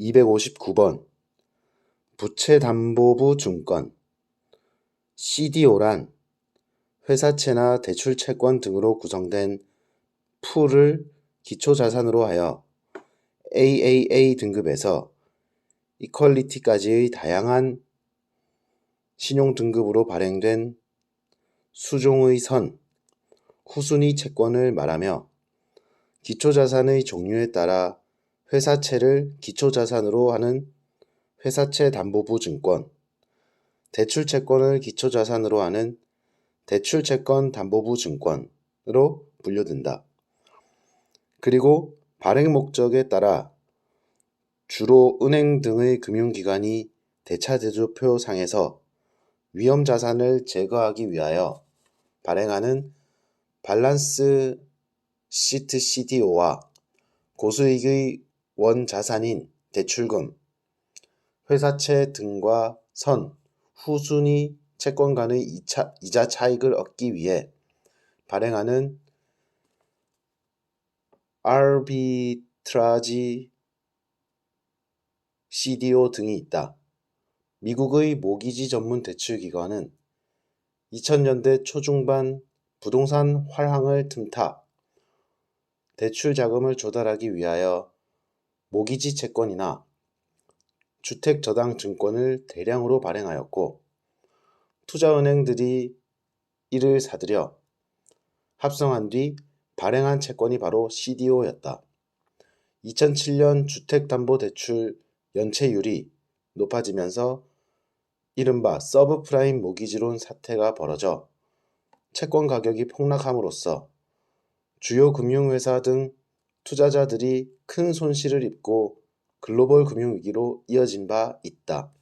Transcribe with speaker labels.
Speaker 1: 259번. 부채담보부 증권 CDO란 회사채나 대출채권 등으로 구성된 풀을 기초자산으로 하여 AAA 등급에서 이퀄리티까지의 다양한 신용 등급으로 발행된 수종의 선, 후순위 채권을 말하며 기초자산의 종류에 따라 회사채를 기초자산으로 하는 회사채 담보부 증권, 대출채권을 기초자산으로 하는 대출채권 담보부 증권으로 분류된다. 그리고 발행 목적에 따라 주로 은행 등의 금융기관이 대차대조표 상에서 위험 자산을 제거하기 위하여 발행하는 밸런스 시트 CDO와 고수익의 원자산인 대출금, 회사채 등과 선, 후순위 채권 간의 이차, 이자 차익을 얻기 위해 발행하는 아비트라지 CDO 등이 있다. 미국의 모기지 전문 대출 기관은 2000년대 초중반 부동산 활황을 틈타 대출 자금을 조달하기 위하여 모기지 채권이나 주택 저당 증권을 대량으로 발행하였고 투자은행들이 이를 사들여 합성한 뒤 발행한 채권이 바로 CDO였다. 2007년 주택담보대출 연체율이 높아지면서 이른바 서브프라임 모기지론 사태가 벌어져 채권 가격이 폭락함으로써 주요 금융회사 등 투자자들이 큰 손실을 입고 글로벌 금융위기로 이어진 바 있다.